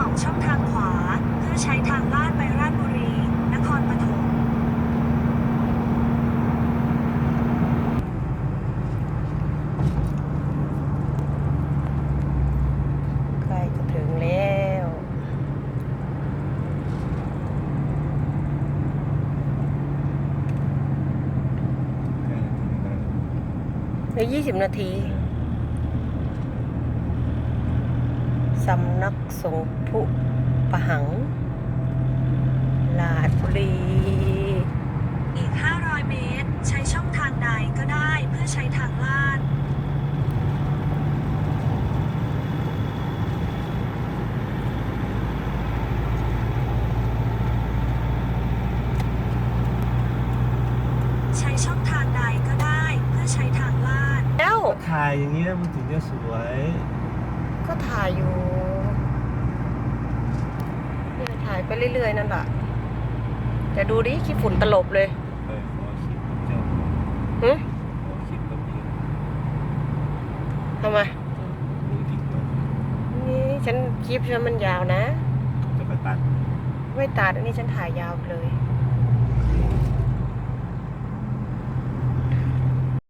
สองช่องทางขวา เพื่อใช้ทางลาดไปราชบุรี นครปฐมใกล้จะถึงแล้ว ในยี่สิบนาที สำนักสงฆ์พุปะหัง ลาดบุรี อีก 500 เมตร ใช้ช่องทางใดก็ได้เพื่อใช้ทางลาด ใช้ช่องทางใดก็ได้เพื่อใช้ทางลาด แล้วก็ถ่ายอย่างนี้ยมันถึงจะสวยก็ ถ่ายอยู่เนี่ยถ่ายไปเรื่อยๆนั่นแหละแต่ดูดิขี้ฝุ่นตลบเลยไปขอคลิปกับเจ้าหึขอคลิปกับพี่ทำไมดูติ๊กต็อกนี่ฉันคลิปฉันมันยาวนะจะไปตัด ไม่ตัดอันนี้ฉันถ่ายยาวไปเลยอ